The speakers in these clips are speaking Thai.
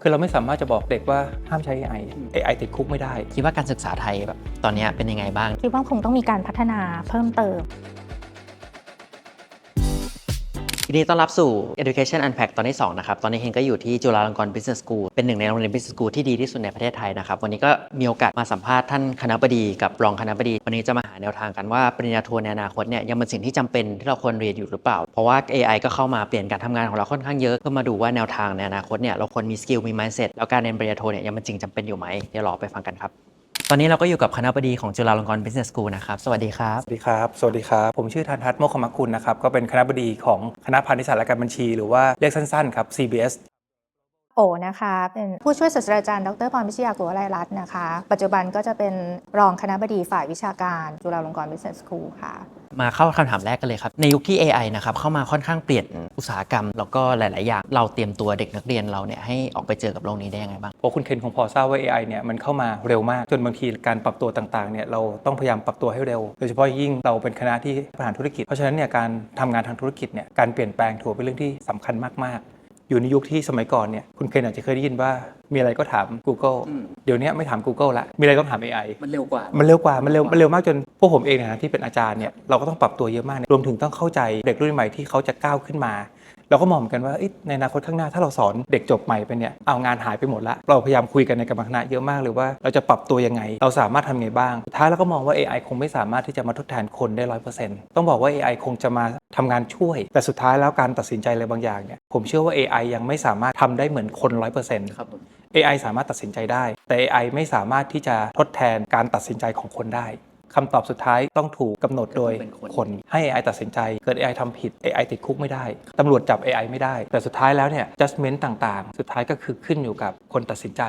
คือเราไม่สามารถจะบอกเด็กว่าห้ามใช้ AI AI ติดคุกไม่ได้ คิดว่าการศึกษาไทยแบบตอนเนี้ยเป็นยังไงบ้าง คิดว่าคงต้องมีการพัฒนาเพิ่มเติม ทีนี้ต้อนรับสู่ Education Unpack ตอนที่ 2 นะครับ ตอนนี้เฮงก็อยู่ที่จุฬาลงกรณ์ Business School เป็นหนึ่งในโรงเรียน Business School ที่ดีที่สุดในประเทศไทยนะครับ วันนี้ก็มีโอกาสมาสัมภาษณ์ท่านคณะบดีกับรองคณะบดี วันนี้จะมาหาแนวทางกันว่าปริญญาโทในอนาคตเนี่ยยังเป็นสิ่งที่จำเป็นที่เราควรเรียนอยู่หรือเปล่า เพราะว่า AI ก็เข้ามาเปลี่ยนการทำงานของเราค่อนข้างเยอะ ก็มาดูว่าแนวทางในอนาคตเนี่ยเราควรมีสกิลมี mindset แล้วการเรียนปริญญาโทเนี่ยยังเป็นจริงจำเป็นอยู่ไหมเดี๋ยวรอไปฟังกันครับ ตอนนี้เราก็อยู่กับคณะบดีของจุฬาลงกรณ์ Business School นะครับ สวัสดีครับ สวัสดีครับ สวัสดีครับ ผมชื่อธันทัศน์โมคคมกุลนะครับ ก็เป็นคณะบดีของคณะพาณิชยศาสตร์และการบัญชี หรือว่าเรียกสั้นๆ ครับ CBS โอนะคะเป็นผู้ช่วยศาสตราจารย์ดรพรพิชยากุลวลัยรัตน์นะคะ ปัจจุบันก็จะเป็นรองคณะบดีฝ่ายวิชาการจุฬาลงกรณ์ Business School ค่ะ มาเข้าคำถามแรกกันเลยครับ ในยุคที่ AI นะครับเข้ามาค่อนข้างเปลี่ยนอุตสาหกรรม แล้วก็หลาย ๆ อย่าง เราเตรียมตัวเด็กนักเรียนเราเนี่ยให้ออกไปเจอกับโลกนี้ได้ยังไงบ้างเพราะคุณเคนคงพอทราบว่า AI เนี่ยมันเข้ามาเร็วมาก จนบางทีการปรับตัวต่าง ๆ เนี่ยเราต้องพยายามปรับตัวให้เร็ว โดยเฉพาะยิ่งเราเป็นคณะที่บริหารธุรกิจ เพราะฉะนั้นเนี่ยการทำงานทางธุรกิจเนี่ยการเปลี่ยนแปลงถือเป็นเรื่องที่สำคัญมาก ๆ อยู่ในยุคที่สมัยก่อนเนี่ยคุณเคนอาจจะเคยได้ยินว่า มีอะไรก็ถาม Google อืมเดี๋ยวนี้ไม่ถาม Google ละมีอะไรก็ถาม AI มันเร็วกว่า มันเร็วกว่ามันเร็วมันเร็วมากจนพวกผมเองเนยนะที่เป็นอาจารย์เนี่ยเราก็ต้องปรับตัวเยอะมากรวมถึงต้องเข้าใจเด็กรุ่นใหม่ที่เขาจะก้าวขึ้นมา เราก็มองเหมือนกันว่าเอ้ยในอนาคตข้างหน้าถ้าเราสอนเด็กจบใหม่ไปเนี่ยเอางานหายไปหมดละเราพยายามคุยกันในกรรมคณะเยอะมากเลยว่าเราจะปรับตัวยังไง เราสามารถทำไงบ้างสุดท้ายเราก็มองว่า AI คงไม่สามารถที่จะมาทดแทนคนได้ร้อยเปอร์เซ็นต์ต้องบอกว่า AI คงจะมาทำงานช่วย แต่สุดท้ายแล้วการตัดสินใจอะไรบางอย่างเนี่ยผมเชื่อว่า AI ยังไม่สามารถทำได้เหมือนคนร้อยเปอร์เซ็นต์ครับผม AI สามารถตัดสินใจได้ แต่ AI ไม่สามารถที่จะทดแทนการตัดสินใจของคนได้ คำตอบสุดท้ายต้องถูกกำหนดโดยเป็นคนคนให้ AI ตัดสินใจ เกิด AI ทำผิด AI ติดคุกไม่ได้ตำรวจจับ AI ไม่ได้ แต่สุดท้ายแล้วเนี่ย judgment ต่างๆ สุดท้ายก็คือขึ้นอยู่กับคนตัดสินใจ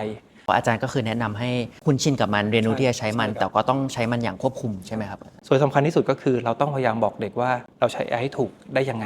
อาจารย์ก็คือแนะนำให้คุณชินกับมันเรียนรู้ใช่ที่จะใช้มันใช่ครับแต่ก็ต้องใช้มันอย่างควบคุมใช่ไหมครับส่วนสำคัญที่สุดก็คือเราต้องพยายามบอกเด็กว่าเราใช้ AI ให้ถูกได้ยังไง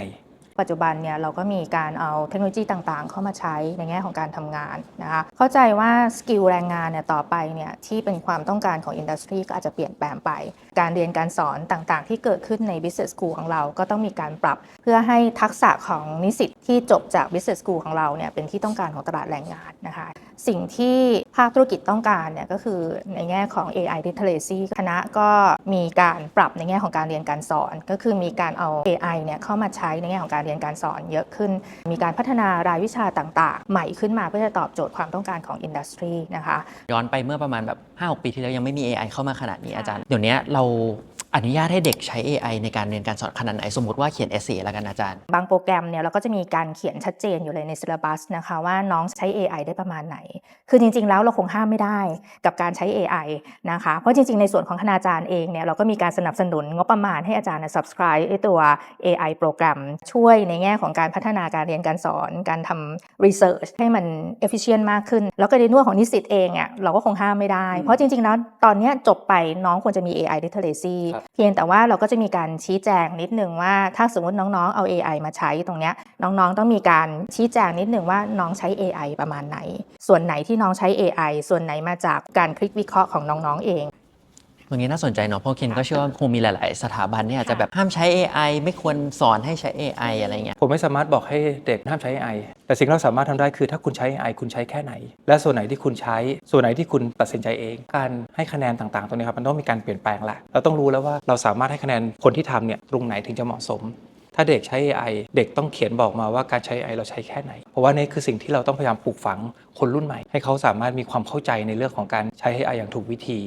ปัจจุบันเนี่ยเราก็มีการเอาเทคโนโลยีต่างๆ เข้ามาใช้ในแง่ของการทำงานนะคะเข้าใจว่าสกิลแรงงานเนี่ยต่อไปเนี่ยที่เป็นความต้องการของอินดัสทรีก็อาจจะเปลี่ยนแปลงไป การเรียนการสอนต่างๆ ที่เกิดขึ้นใน Business School ของเราก็ต้องมีการปรับ เพื่อให้ทักษะของนิสิตที่จบจาก Business School ของเราเนี่ยเป็นที่ต้องการของตลาดแรงงานนะคะ สิ่งที่ภาคธุรกิจต้องการเนี่ยก็คือในแง่ของ AI literacy คณะก็มีการปรับในแง่ของการเรียนการสอน ก็คือมีการเอา AI เนี่ยเข้ามาใช้ในแง่ของการเรียนการสอนเยอะขึ้น มีการพัฒนารายวิชาต่าง ๆ ใหม่ขึ้นมาเพื่อจะตอบโจทย์ความต้องการของอินดัสทรีนะคะย้อนไปเมื่อประมาณแบบ5-6ปีที่แล้วยังไม่มี AI เข้ามาขนาดนี้อาจารย์เดี๋ยวนี้เรา อนุญาตให้เด็กใช้ AI ในการเรียนการสอนขนาดไหน สมมติว่าเขียนเอเซแล้วกันอาจารย์ บางโปรแกรมเนี่ยเราก็จะมีการเขียนชัดเจนอยู่เลยใน s ิ l บัสนะคะว่าน้องใช้ AI ได้ประมาณไหน คือจริง ๆ แล้วเราคงห้ามไม่ได้กับการใช้ AI นะคะ เพราะจริง ๆ ในส่วนของคณาจารย์เองเนี่ยเราก็มีการสนับสนุนงบประมาณให้อาจารย์ subscribe ไอตัว AI โปรแกรม ช่วยในแง่ของการพัฒนาการเรียนการสอน การทำ research ให้มัน efficient มากขึ้น แล้วก็ในนวดของนิสิตเองอะเราก็คงห้ามไม่ได้ เพราะจริง ๆ แล้วตอนเนี้ยจบไปน้องควรจะมี AI literacy เพียงแต่ว่าเราก็จะมีการชี้แจงนิดนึงว่าถ้าสมมติน้องๆเอา AI มาใช้ตรงเนี้ยน้องๆต้องมีการชี้แจงนิดนึงว่าน้องใช้ AI ประมาณไหน ส่วนไหนที่น้องใช้ AI ส่วนไหนมาจากการคลิกวิเคราะห์ของน้องๆเอง ตรงนี้น่าสนใจเนาะเพราะเคนก็เชื่อว่าคงมีหลาย ๆ สถาบันเนี่ยอาจจะแบบห้ามใช้ AI ไม่ควรสอนให้ใช้ AI อะไรเงี้ยผมไม่สามารถบอกให้เด็กห้ามใช้ AI แต่สิ่งที่เราสามารถทำได้คือถ้าคุณใช้ AI คุณใช้แค่ไหน และส่วนไหนที่คุณใช้ ส่วนไหนที่คุณตัดสินใจเอง การให้คะแนนต่าง ๆ ตรงนี้ครับมันต้องมีการเปลี่ยนแปลงละเราต้องรู้แล้วว่าเราสามารถให้คะแนนคนที่ทำเนี่ยตรงไหนถึงจะเหมาะสมถ้าเด็กใช้ AI เด็กต้องเขียนบอกมาว่าการใช้ AI เราใช้แค่ไหน เพราะว่านี่คือสิ่งที่เราต้องพยายามปลูกฝังคนรุ่นใหม่ ให้เขาสามารถมีความเข้าใจในเรื่องของการใช้ AI อย่างถูกวิธี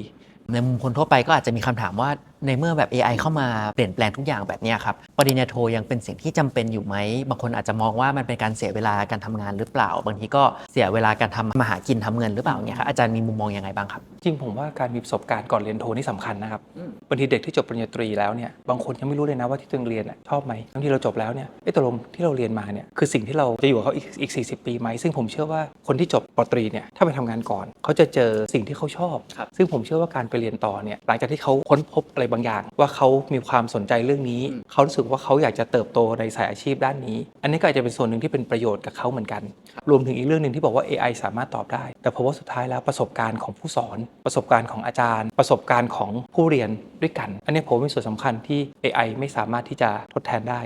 ในมุมคนทั่วไปก็อาจจะมีคำถามว่า ในเมื่อแบบ AI เข้ามาเปลี่ยนแปลงทุกอย่างแบบเนี้ยครับปริญญาโทยังเป็นสิ่งที่จำเป็นอยู่ไหมบางคนอาจจะมองว่ามันเป็นการเสียเวลาการทำงานหรือเปล่า บางทีก็เสียเวลาการทำมาหากินทำเงินหรือเปล่าเนี่ยครับอาจารย์มีมุมมองยังไงบ้างครับจริงผมว่าการมีประสบการณ์ก่อนเรียนโทนี่สำคัญนะครับอืมบางทีเด็กที่จบปริญญาตรีแล้วเนี่ยบางคนยังไม่รู้เลยนะว่าที่ตัวเองเรียนน่ะชอบไหมบางทีเราจบแล้วเนี่ยไอ้ตกลงที่เราเรียนมาเนี่ยคือสิ่งที่เราจะอยู่กับเขาอีกอีก40ปีไหมซึ่งผมเชื่อว่าคนที่จบปตรีเนี่ยถ้าไปทำงานก่อน เขาจะเจอสิ่งที่เขาชอบครับซึ่งผมเชื่อว่าการไปเรียนต่อเนี่ยหลังจากที่เขาค้นพบอะไรบางอย่าง ว่าเขามีความสนใจเรื่องนี้ เขารู้สึกว่าเขาอยากจะเติบโตในสายอาชีพด้านนี้ อันนี้ก็อาจจะเป็นส่วนหนึ่งที่เป็นประโยชน์กับเขาเหมือนกัน รวมถึงอีกเรื่องหนึ่งที่บอกว่า AI สามารถตอบได้ แต่เพราะว่าสุดท้ายแล้วประสบการณ์ของผู้สอน ประสบการณ์ของอาจารย์ ประสบการณ์ของผู้เรียนด้วยกัน อันนี้ผมเป็นส่วนสำคัญที่ AI ไม่สามารถที่จะทดแทนได้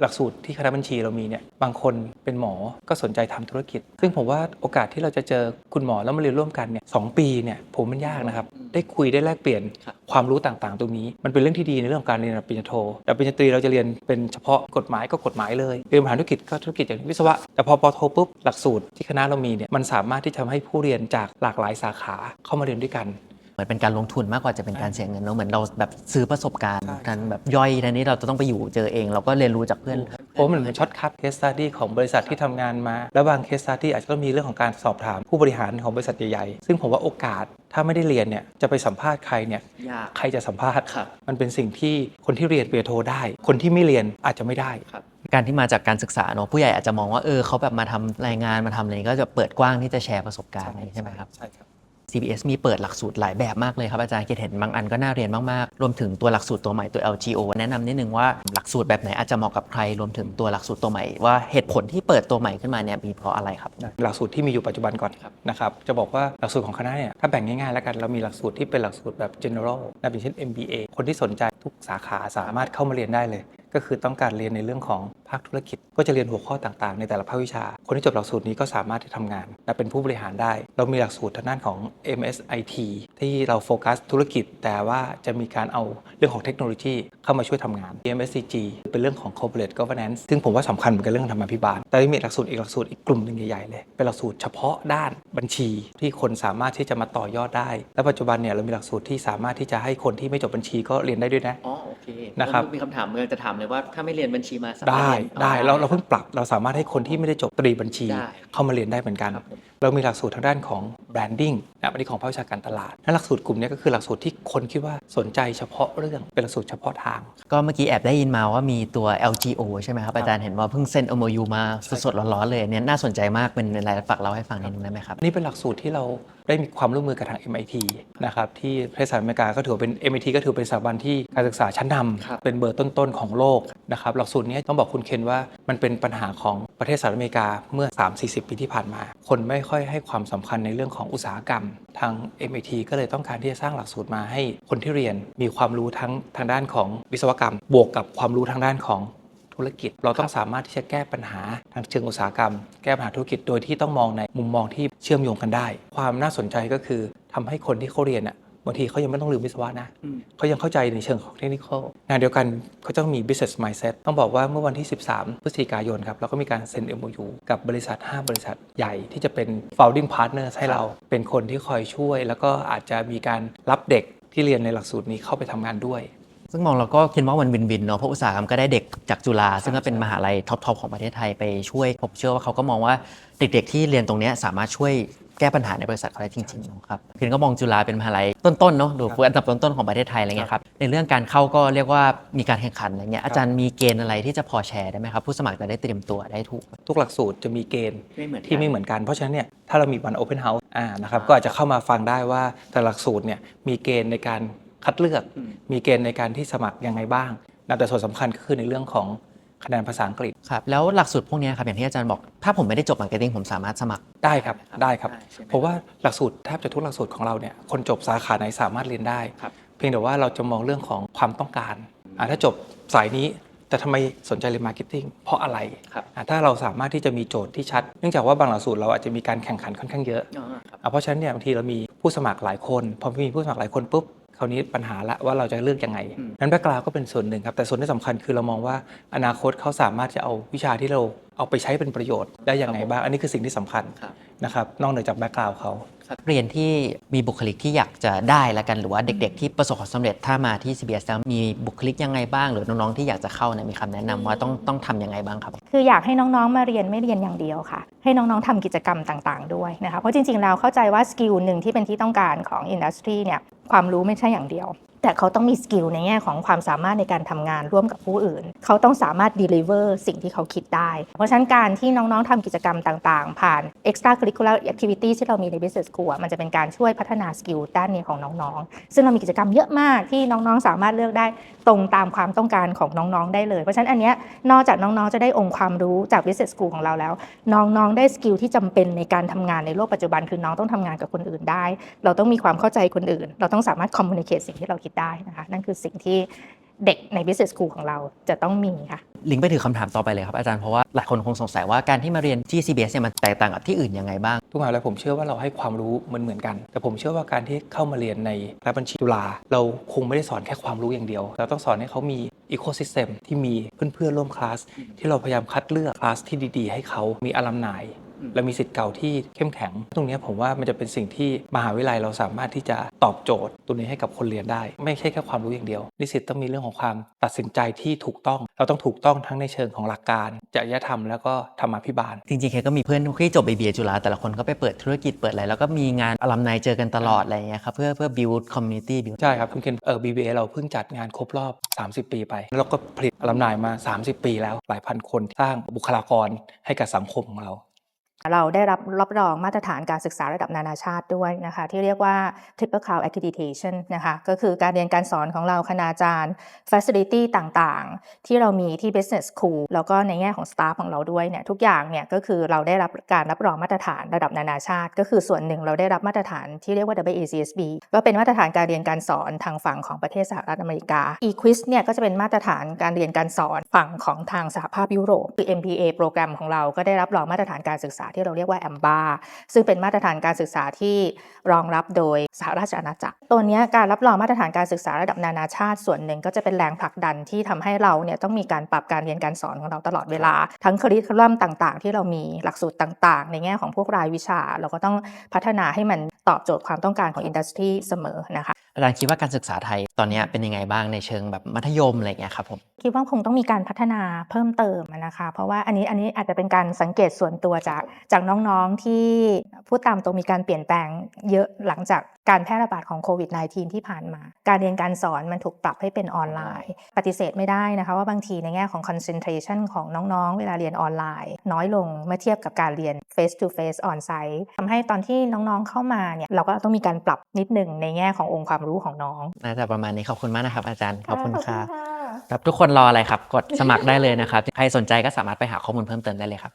หหลักสูตรที่คณะบัญชีเรามีเนี่ยบางคนเป็นหมอก็สนใจทำธุรกิจ ซึ่งผมว่าโอกาสที่เราจะเจอคุณหมอแล้วมาเรียนร่วมกันเนี่ยสองปีเนี่ยผมมันยากนะครับ ได้คุยได้แลกเปลี่ยนครับความรู้ต่างๆ ตรงนี้ มันเป็นเรื่องที่ดีในเรื่องของการเรียนระดับปริญญาโทแต่ปริญญาตรีเราจะเรียนเป็นเฉพาะกฎหมายก็กฎหมายเลยเรียนบริหารธุรกิจก็ธุรกิจอย่างวิศวะแต่พอปอโทปุ๊บหลักสูตรที่คณะเรามีเนี่ยมันสามารถที่จะทำให้ผู้เรียนจากหลากหลายสาขาเข้ามาเรียนด้วยกัน เหมือนเป็นการลงทุนมากกว่าจะเป็นการเสียเงินเนอะเหมือนเราแบบซื้อประสบการณ์ใช่กันแบบย่อยทีนี้เราจะต้องไปอยู่เจอเอง เราก็เรียนรู้จากเพื่อนโอ้มันเหมือนช็อตคัทเคสตัดดี้ของบริษัทที่ทำงานมา แล้วบางเคสตัดดี้อาจจะต้องมีเรื่องของการสอบถามผู้บริหารของบริษัทใหญ่ๆซึ่งผมว่าโอกาสถ้าไม่ได้เรียนเนี่ยจะไปสัมภาษณ์ใครเนี่ยยากใครจะสัมภาษณ์ครับมันเป็นสิ่งที่คนที่เรียนปริญญาโทได้ คนที่ไม่เรียนอาจจะไม่ได้การที่มาจากการศึกษาเนอะผู้ใหญ่อาจจะมองว่าเออเขาแบบมาทำรายงานมาทำอะไรก็จะเปิดกว้างที่จะแชร์ประสบการณ์อะไรใช่ไหมครับใช่ครับ CBS มีเปิดหลักสูตรหลายแบบมากเลยครับอาจารย์เกดเห็นบางอันก็น่าเรียนมากๆ รวมถึงตัวหลักสูตรตัวใหม่ตัว LGO แนะนำนิดนึงว่าหลักสูตรแบบไหนอาจจะเหมาะกับใคร รวมถึงตัวหลักสูตรตัวใหม่ ว่าเหตุผลที่เปิดตัวใหม่ขึ้นมาเนี่ยมีเพราะอะไรครับ หลักสูตรที่มีอยู่ปัจจุบันก่อนครับนะครับจะบอกว่าหลักสูตรของคณะเนี่ยถ้าแบ่งง่ายๆแล้วกันเรามีหลักสูตรที่เป็นหลักสูตรแบบ general นะอย่างเช่น MBA คนที่สนใจทุกสาขาสามารถเข้ามาเรียนได้เลย ก็คือต้องการเรียนในเรื่องของภาคธุรกิจ ก็จะเรียนหัวข้อต่างๆ ในแต่ละภาควิชา คนที่จบหลักสูตรนี้ก็สามารถที่ทำงานและเป็นผู้บริหารได้ เรามีหลักสูตรทางด้านของ MSIT ที่เราโฟกัสธุรกิจ แต่ว่าจะมีการเอาเรื่องของเทคโนโลยีเข้ามาช่วยทำงาน MSCG เป็นเรื่องของ corporate governance ซึ่งผมว่าสำคัญเหมือนกันเรื่องธรรมาภิบาล แต่มีหลักสูตรอีกหลักสูตรอีกกลุ่มหนึ่งใหญ่ๆเลย เป็นหลักสูตรเฉพาะด้านบัญชี ที่คนสามารถที่จะมาต่อยอดได้ และปัจจุบันเนี่ยเรามีหลักสูตรที่สามารถที่จะให้คนที่ไม่จบบัญชีก็เรียนได้ด้วยนะ นะครับมีคำถามเมื่อจะถามเลยว่าถ้าไม่เรียนบัญชีมาได้ได้เราเราเพิ่งปรับเราสามารถให้คนที่ไม่ได้จบตรีบัญชีได้เข้ามาเรียนได้เหมือนกันครับผมเรามีหลักสูตรทางด้านของ branding นะอันนี้ของภาควิชาการตลาดและหลักสูตรกลุ่มนี้ก็คือหลักสูตรที่คนคิดว่าสนใจเฉพาะเรื่องเป็นหลักสูตรเฉพาะทาง ก็เมื่อกี้แอบได้ยินมาว่ามีตัว LGO ใช่ไหมครับอาจารย์เห็นว่าเพิ่งเซ็น MOU มาสดๆร้อนๆเลยเนี่ยน่าสนใจมากเป็นอะไรฝากเล่าให้ฟังนิดนึงได้ไหมครับนี่เป็นหลักสูตรที่เรา ได้มีความร่วมมือกับทาง MIT นะครับที่ประเทศสหรัฐอเมริกาก็ถือว่าเป็น MIT ก็ถือเป็นสถาบันที่การศึกษาชั้นนครับำเป็นเบอร์ต้นๆของโลกนะครับหลักสูตรนี้ต้องบอกคุณเคนว่ามันเป็นปัญหาของประเทศสหรัฐอเมริกาเมื่อ 3-40 ปีที่ผ่านมา คนไม่ค่อยให้ความสำคัญในเรื่องของอุตสาหกรรม ทาง MIT ก็เลยต้องการที่จะสร้างหลักสูตรมาให้คนที่เรียนมีความรู้ทั้งทางด้านของวิศวกรรม บวกกับความรู้ทางด้านของ ธุรกิจ เราต้องสามารถที่จะแก้ปัญหาทางเชิงอุตสาหกรรม แก้ปัญหาธุรกิจโดยที่ต้องมองในมุมมองที่เชื่อมโยงกันได้ ความน่าสนใจก็คือทำให้คนที่เขาเรียนอะบางทีเขายังไม่ต้องลืมวิศวะนะเขายังเข้าใจในเชิงของเทคนิคงานเดียวกันเขาจะต้องมี business mindset ต้องบอกว่าเมื่อวันที่ 13 พฤศจิกายนครับเราก็มีการเซ็น MOU กับบริษัท 5 บริษัทใหญ่ที่จะเป็น founding partner ให้เราเป็นคนที่คอยช่วย แล้วก็อาจจะมีการรับเด็กที่เรียนในหลักสูตรนี้เข้าไปทำงานด้วย ซึ่งมองเราก็คิดว่ามันวินวินเนาะเพราะอุตสาหกรรมก็ได้เด็กจากจุฬาซึ่งก็เป็นมหาลัยท็อปๆของประเทศไทยไปช่วยผมเชื่อว่าเขาก็มองว่าเด็กๆที่เรียนตรงเนี้ยสามารถช่วยแก้ปัญหาในบริษัทเขาได้จริงๆนะครับคือก็มองจุฬาเป็นมหาลัยต้นๆเนาะดูอันดับต้นๆของประเทศไทยอะไรเงี้ยครับในเรื่องการเข้าก็เรียกว่ามีการแข่งขันอะไรเงี้ยอาจารย์มีเกณฑ์อะไรที่จะพอแชร์ได้ไหมครับผู้สมัครจะได้เตรียมตัวได้ถูก ทุกหลักสูตรจะมีเกณฑ์ไม่เหมือนกันที่ไม่เหมือนกันเพราะฉะนั้นเนี่ยถ้าเรามีวันโอเพนเฮาส์อ่านะครับก็อาจจะเข้ามาฟังได้ว่าแต่ละหลักสูตรเนี่ยมีเกณฑ์ในการ คัดเลือกมีเกณฑ์ในการที่สมัครยังไงบ้างนะแต่ส่วนสำคัญก็คือในเรื่องของคะแนนภาษาอังกฤษครับแล้วหลักสูตรพวกเนี้ยครับอย่างที่อาจารย์บอก ถ้าผมไม่ได้จบมาร์เก็ตติ้งผมสามารถสมัครได้ครับได้ครับได้ใช่ไหมเพราะว่าหลักสูตรแทบจะทุกหลักสูตรของเราเนี่ยคนจบสาขาไหนสามารถเรียนได้ครับเพียงแต่ว่าเราจะมองเรื่องของความต้องการอ่าถ้าจบสายนี้แต่ทำไมสนใจเรียนมาร์เก็ตติ้งเพราะอะไรครับอ่าถ้าเราสามารถที่จะมีโจทย์ที่ชัด เนื่องจากว่าบางหลักสูตรเราอาจจะมีการแข่งขันค่อนข้างเยอะอะเพราะฉะนั้นเนี่ยบางทีเรามีผู้สมัครหลายคน พอมีผู้สมัครหลายคนปุ๊บ คราวนี้ปัญหาละว่าเราจะเลือกยังไงอืมนั้นแบ็กกราวก็เป็นส่วนหนึ่งครับ แต่ส่วนที่สำคัญคือเรามองว่าอนาคตเขาสามารถจะเอาวิชาที่เราเอาไปใช้เป็นประโยชน์ได้ยังไงบ้าง อันนี้คือสิ่งที่สำคัญครับนะครับนอกเหนือจากแบ็กกราวเขาเรียนที่มีบุคลิกที่อยากจะได้ละกันหรือว่าเด็กๆ ที่ประสบความสำเร็จถ้ามาที่ CBS แล้วมีบุคลิกยังไงบ้าง หรือน้องๆที่อยากจะเข้าเนี่ยมีคำแนะนำว่าต้องต้องทำยังไงบ้างครับ คืออยากให้น้องๆมาเรียนไม่เรียนอย่างเดียวค่ะ ให้น้องๆทำกิจกรรมต่างๆ ด้วยนะคะเพราะจริงๆแล้วเข้าใจว่าสกิลหนึ่งที่เป็นที่ต้องการของอินดัสทรีเนี่ย ความรู้ไม่ใช่อย่างเดียว แต่เขาต้องมีสกิลในแง่ของความสามารถในการทำงานร่วมกับผู้อื่น เขาต้องสามารถ deliver สิ่งที่เขาคิดได้ เพราะฉะนั้นการที่น้องๆทำกิจกรรมต่างๆ ผ่าน extra curricular activity ที่เรามีใน business school อะมันจะเป็นการช่วยพัฒนาสกิลด้านนี้ของน้องๆ ซึ่งเรามีกิจกรรมเยอะมากที่น้องๆ สามารถเลือกได้ตรงตามความต้องการของน้องๆ ได้เลย เพราะฉะนั้นอันเนี้ยนอกจากน้องๆ จะได้องค์ความรู้จาก business school ของเราแล้ว น้องๆ ได้สกิลที่จำเป็นในการทำงานในโลกปัจจุบันคือน้องต้องทำงานกับคนอื่นได้ เราต้องมีความเข้าใจคนอื่น เราต้องสามารถ communicate สิ่งที่เราคิดได้นะคะ นั่นคือสิ่งที่เด็กใน business school ของเราจะต้องมีค่ะ ลิงก์ไปถึงคำถามต่อไปเลยครับอาจารย์เพราะว่าหลายคนคงสงสัยว่าการที่มาเรียนที่ CBS เนี่ยมันแตกต่างกับที่อื่นยังไงบ้าง ทุกมหาลัยผมเชื่อว่าเราให้ความรู้เหมือนเหมือนๆกัน แต่ผมเชื่อว่าการที่เข้ามาเรียนในรัฐบัญชีจุฬาเราคงไม่ได้สอนแค่ความรู้อย่างเดียว เราต้องสอนให้เขามีอีโคซิสเต็มที่มีเพื่อนๆร่วมคลาสที่เราพยายามคัดเลือกคลาสที่ดี ๆ ให้เขามีอลัมนาย และมีสิทธิ์เก่าที่เข้มแข็ง ตรงเนี้ยผมว่ามันจะเป็นสิ่งที่มหาวิทยาลัยเราสามารถที่จะตอบโจทย์ ตัวนี้ให้กับคนเรียนได้ ไม่ใช่แค่ความรู้อย่างเดียว นิสิตต้องมีเรื่องของความตัดสินใจที่ถูกต้อง เราต้องถูกต้องทั้งในเชิงของหลักการจริยธรรมแล้วก็ธรรมาภิบาล จริงๆเคก็มีเพื่อนที่จบ BBA จุฬาแต่ละคนก็ไปเปิดธุรกิจเปิดอะไรแล้วก็มีงานอลัมนายเจอกันตลอดอะไรอย่างเงี้ยครับเพื่อเพื่อ build community build ใช่ครับคุณเคนเออ BBA เราเพิ่งจัดงานครบรอบ 30 ปีไปแล้วก็ผลิตอลัมนายมา 30 ปีแล้วหลายพันคนสร้างบุคลากรให้กับสังคมของเรา เราได้รับรับรองมาตรฐานการศึกษาระดับนานาชาติด้วยนะคะที่เรียกว่า Triple Crown Accreditation นะคะก็คือการเรียนการสอนของเราคณาจารย์ Facility ต่างๆ ที่เรามีที่ Business School แล้วก็ในแง่ของ Staff ของเราด้วยเนี่ยทุกอย่างเนี่ยก็คือเราได้รับการรับรองมาตรฐานระดับนานาชาติ ก็คือส่วนหนึ่งเราได้รับมาตรฐานที่เรียกว่า WACSB ก็เป็นมาตรฐานการเรียนการสอนทางฝั่งของประเทศสหรัฐอเมริกา eQuiz เนี่ยก็จะเป็นมาตรฐานการเรียนการสอนฝั่งของทางสหภาพยุโรปคือ MPA โปรแกรมของเราก็ได้รับรองมาตรฐานการศึกษาที่เราเรียกว่า AMBA ซึ่งเป็นมาตรฐานการศึกษาที่รองรับโดยสหราชอาณาจักร ตัวนี้การรับรองมาตรฐานการศึกษาระดับนานาชาติส่วนหนึ่งก็จะเป็นแรงผลักดันที่ทำให้เราเนี่ยต้องมีการปรับการเรียนการสอนของเราตลอดเวลา ทั้งคริคูลัมต่างๆ ที่เรามีหลักสูตรต่างๆ ในแง่ของพวกรายวิชา เราก็ต้องพัฒนาให้มันตอบโจทย์ความต้องการของอินดัสทรีเสมอนะคะ อาจารย์คิดว่าการศึกษาไทยตอนนี้เป็นยังไงบ้างในเชิงแบบมัธยมอะไรอย่างเงี้ยครับผมคิดว่าคงต้องมีการพัฒนาเพิ่มเติมนะคะ เพราะว่าอันนี้อันนี้อาจจะเป็นการสังเกตส่วนตัวจากจากน้องๆที่พูดตามตรงมีการเปลี่ยนแปลงเยอะหลังจากการแพร่ระบาดของโควิด -19 ที่ผ่านมา การเรียนการสอนมันถูกปรับให้เป็นออนไลน์ ปฏิเสธไม่ได้นะคะว่าบางทีในแง่ของ concentration ของน้องๆ เวลาเรียนออนไลน์ น้อยลงเมื่อเทียบกับการเรียน face to face on site ทำให้ตอนที่น้องๆเข้ามาเนี่ยเราก็ต้องมีการปรับนิดหนึ่งในแง่ขององค์ความรู้ของน้อง น่าจะประมาณนี้ขอบคุณมากนะครับ อาจารย์ขอบคุณะครับะครับทุกคนรออะไรครับ กดสมัครได้เลยนะครับ ใครสนใจก็สามารถไปหาข้อมูลเพิ่มเติมได้เลยครับ